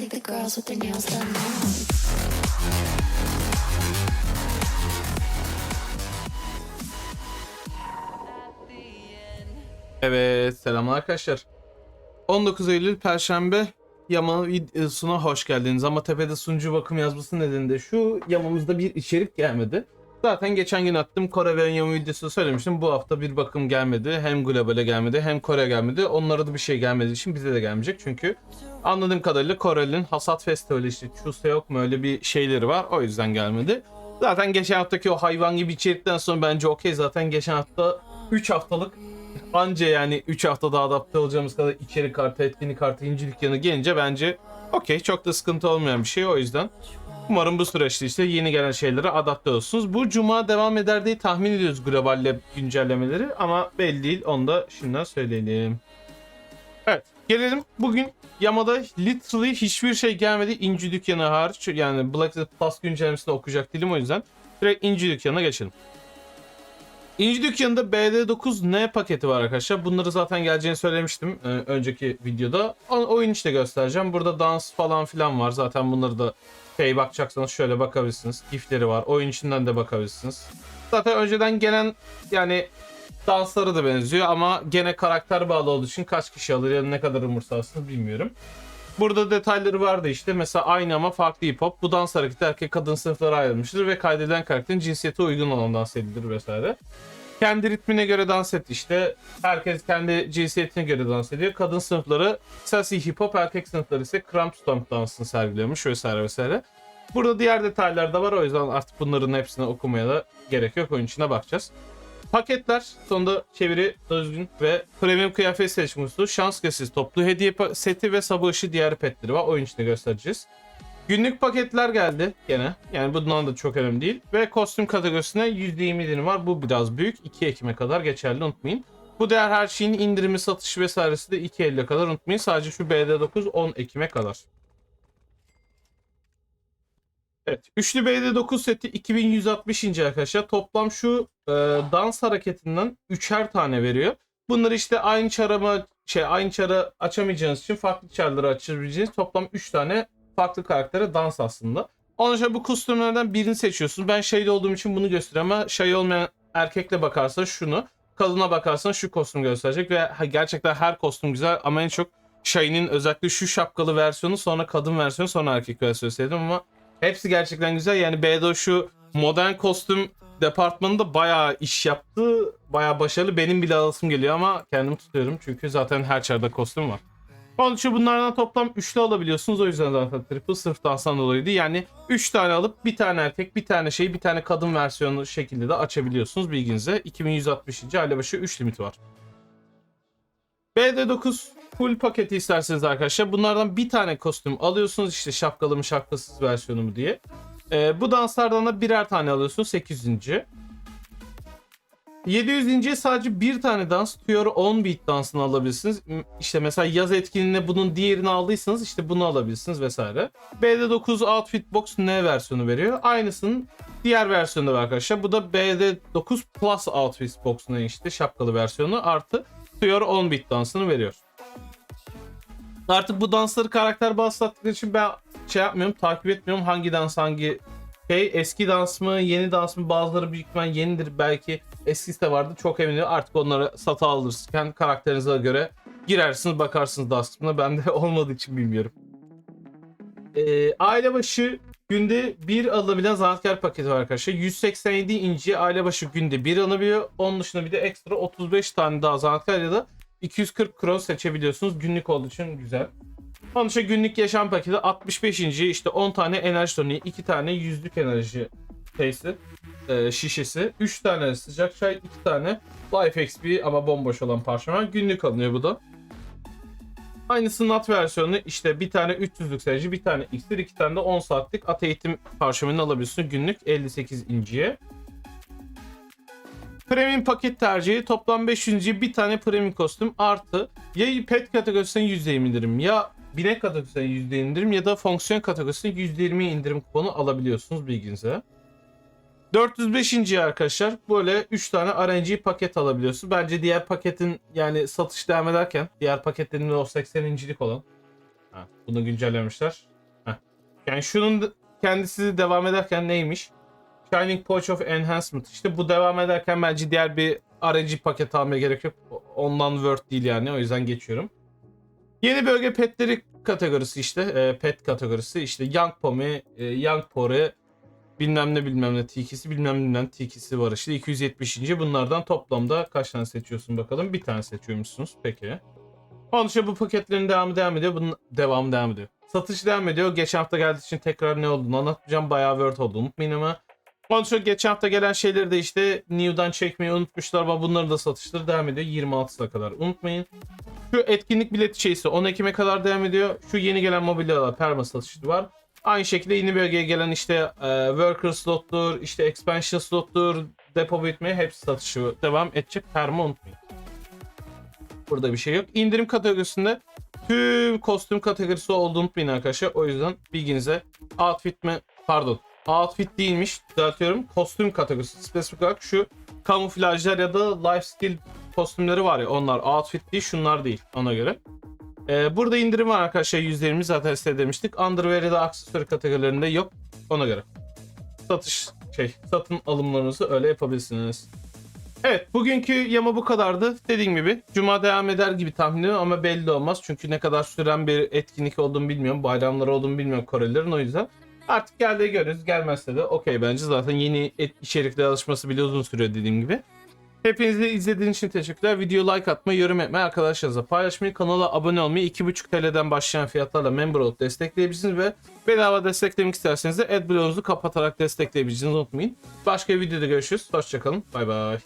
like the girls with their nails done now. Evet selamlar arkadaşlar. 19 Eylül Perşembe yama videosuna hoş geldiniz. Ama tepede sunucu bakım yazması nedeniyle şu yamamızda bir içerik gelmedi. Zaten geçen gün attım Kore ve yama videosu söylemiştim. Bu hafta bir bakım gelmedi. Hem globale gelmedi hem Kore gelmedi. Onlara da bir şey gelmediği için bize de gelmeyecek. Çünkü anladığım kadarıyla Koreli'nin hasat festivali işte Chuse yok mu öyle bir şeyleri var. O yüzden gelmedi. Zaten geçen haftaki o hayvan gibi içerikten sonra bence okey. Zaten geçen hafta 3 haftalık anca yani 3 haftada adapte olacağımız kadar içerik kartı, etkinlik kartı, inci dükkanı gelince bence okey çok da sıkıntı olmayan bir şey o yüzden. Umarım bu süreçte işte yeni gelen şeylere adapte olursunuz. Bu cuma devam eder diye tahmin ediyoruz globalle güncellemeleri ama belli değil onu da şimdiden söyleyelim. Evet gelelim bugün Yamada literally hiçbir şey gelmedi inci dükkanı hariç yani Black Plus güncellemesini okuyacak değilim o yüzden direkt inci dükkanına geçelim. İnci dükkanında BD9N paketi var arkadaşlar. Bunları zaten geleceğini söylemiştim e, önceki videoda. O, oyun işte göstereceğim. Burada dans falan filan var. Zaten bunları da şey bakacaksanız şöyle bakabilirsiniz. Gifleri var. Oyun içinden de bakabilirsiniz. Zaten önceden gelen yani dansları da benziyor ama gene karakter bağlı olduğu için kaç kişi alır ya ne kadar umursarsınız bilmiyorum. Burada detayları vardı işte. Mesela aynı ama farklı hip hop. Bu dans hareketi erkek kadın sınıflara ayrılmıştır ve kaydedilen karakterin cinsiyete uygun olan dans edilir vesaire. Kendi ritmine göre dans et işte. Herkes kendi cinsiyetine göre dans ediyor. Kadın sınıfları sassy hip hop, erkek sınıfları ise crump stomp dansını sergiliyormuş vesaire vesaire. Burada diğer detaylar da var o yüzden artık bunların hepsini okumaya da gerek yok. Oyun içine bakacağız. Paketler sonunda çeviri düzgün ve premium kıyafet seçmesi, şans kesesi, toplu hediye seti ve sabah ışığı diğer petleri var. Oyun içinde göstereceğiz. Günlük paketler geldi gene. Yani bundan da çok önemli değil. Ve kostüm kategorisine %20 indirim var. Bu biraz büyük. 2 Ekim'e kadar geçerli unutmayın. Bu değer her şeyin indirimi, satışı vesairesi de 2 Eylül'e kadar unutmayın. Sadece şu BD9 10 Ekim'e kadar. Evet. Üçlü BD9 seti 2160 ince arkadaşlar. Toplam şu e, dans hareketinden üçer tane veriyor. Bunları işte aynı çarama şey aynı çara açamayacağınız için farklı çarları açabileceğiniz toplam 3 tane farklı karaktere dans aslında. Ondan sonra bu kostümlerden birini seçiyorsunuz. Ben şeyde olduğum için bunu gösteriyorum ama şey olmayan erkekle bakarsan şunu, kadına bakarsan şu kostüm gösterecek ve gerçekten her kostüm güzel ama en çok Shine'in özellikle şu şapkalı versiyonu sonra kadın versiyonu sonra erkek versiyonu sevdim ama hepsi gerçekten güzel. Yani Bedo şu modern kostüm departmanında bayağı iş yaptı. Bayağı başarılı. Benim bile alasım geliyor ama kendimi tutuyorum. Çünkü zaten her çarda kostüm var. Onun için bunlardan toplam üçlü alabiliyorsunuz. O yüzden zaten triple sırf danstan dolayıydı. Yani 3 tane alıp bir tane erkek, bir tane şey, bir tane kadın versiyonu şekilde de açabiliyorsunuz bilginize. 2160. aile başı 3 limiti var. BD9 full paketi isterseniz arkadaşlar bunlardan bir tane kostüm alıyorsunuz işte şapkalı mı şapkasız versiyonu mu diye. Ee, bu danslardan da birer tane alıyorsunuz 800 inci. 700 inciye sadece bir tane dans Tuyor 10 beat dansını alabilirsiniz. İşte mesela yaz etkinliğinde bunun diğerini aldıysanız işte bunu alabilirsiniz vesaire. BD9 Outfit Box N versiyonu veriyor. Aynısının diğer versiyonu var arkadaşlar. Bu da BD9 Plus Outfit Box işte şapkalı versiyonu artı Tuyor 10 beat dansını veriyor. Artık bu dansları karakter bağlattıkları için ben şey yapmıyorum, takip etmiyorum. Hangi dans hangi şey? Eski dans mı yeni dans mı? Bazıları büyük ihtimal yenidir. Belki eskisi de vardı çok eminim. Artık onları satın alırsınız. Kendi karakterinize göre girersiniz bakarsınız dans kısmına. Ben de olmadığı için bilmiyorum. Ee, aile başı günde bir alınabilen zanaatkar paketi var arkadaşlar. 187 inci aile başı günde bir alınabiliyor. Onun dışında bir de ekstra 35 tane daha zanaatkar ya da 240 cross seçebiliyorsunuz. Günlük olduğu için güzel. Dışında günlük yaşam paketi 65. işte 10 tane enerji toniği, 2 tane yüzlük enerji şeysi, e, şişesi, 3 tane sıcak çay, 2 tane Life XP ama bomboş olan parşömen günlük alınıyor bu da. Aynısı NAT versiyonu işte bir tane 300'lük sayıcı, bir tane iksir, iki tane de 10 saatlik at eğitim parşömeni alabiliyorsun günlük 58 inciye. Premium paket tercihi toplam 500 inciye bir tane premium kostüm artı ya pet kategorisine %20 indirim ya binek kategorisine %20 indirim ya da fonksiyon kategorisine %20 indirim kuponu alabiliyorsunuz bilginize. 405. inciye arkadaşlar böyle 3 tane RNG paket alabiliyorsunuz. Bence diğer paketin yani satış devam ederken diğer paketlerin o 80 incilik olan Ha, bunu güncellemişler. Heh. Yani şunun kendisi devam ederken neymiş? Shining Pouch of Enhancement. İşte bu devam ederken bence diğer bir aracı paket almaya gerek yok. Ondan Word değil yani. O yüzden geçiyorum. Yeni bölge petleri kategorisi işte. e, pet kategorisi. işte Young Pomi, e, Young Pori, bilmem ne bilmem ne tikisi, bilmem ne bilmem tikisi var işte. 270. Bunlardan toplamda kaç tane seçiyorsun bakalım? Bir tane seçiyormuşsunuz. Peki. Onun bu paketlerin devamı devam ediyor. Bunun devamı devam ediyor. Satış devam ediyor. Geçen hafta geldiği için tekrar ne olduğunu anlatmayacağım. Bayağı Word oldu unutmayın ama. İçin geçen hafta gelen şeyleri de işte New'dan çekmeyi unutmuşlar ama bunların da satışları devam ediyor. 26'sına kadar unutmayın. Şu etkinlik bileti şeysi 10 Ekim'e kadar devam ediyor. Şu yeni gelen mobilyalar perma satışı var. Aynı şekilde yeni bölgeye gelen işte e, worker slottur, işte expansion slottur, depo bitmeye hepsi satışı devam edecek. Perma unutmayın. Burada bir şey yok. İndirim kategorisinde tüm kostüm kategorisi olduğunu unutmayın arkadaşlar. O yüzden bilginize outfit mi? Pardon. Outfit değilmiş. Düzeltiyorum. Kostüm kategorisi. Spesifik olarak şu kamuflajlar ya da lifestyle kostümleri var ya onlar outfit değil şunlar değil ona göre. Ee, burada indirim var arkadaşlar %20 zaten size demiştik. Underwear ya da aksesuar kategorilerinde yok ona göre. Satış şey satın alımlarınızı öyle yapabilirsiniz. Evet bugünkü yama bu kadardı. Dediğim gibi cuma devam eder gibi tahmin ediyorum ama belli olmaz. Çünkü ne kadar süren bir etkinlik olduğunu bilmiyorum. Bayramlar olduğunu bilmiyorum Korelilerin o yüzden. Artık geldiği görürüz. Gelmezse de okey bence. Zaten yeni et içerikle alışması bile uzun sürüyor dediğim gibi. Hepinize izlediğiniz için teşekkürler. Video like atmayı, yorum etmeyi, arkadaşlarınızla paylaşmayı, kanala abone olmayı, 2.5 TL'den başlayan fiyatlarla member olup destekleyebilirsiniz ve bedava desteklemek isterseniz de AdBlockunuzu kapatarak destekleyebileceğinizi unutmayın. Başka bir videoda görüşürüz. Hoşçakalın. Bay bay.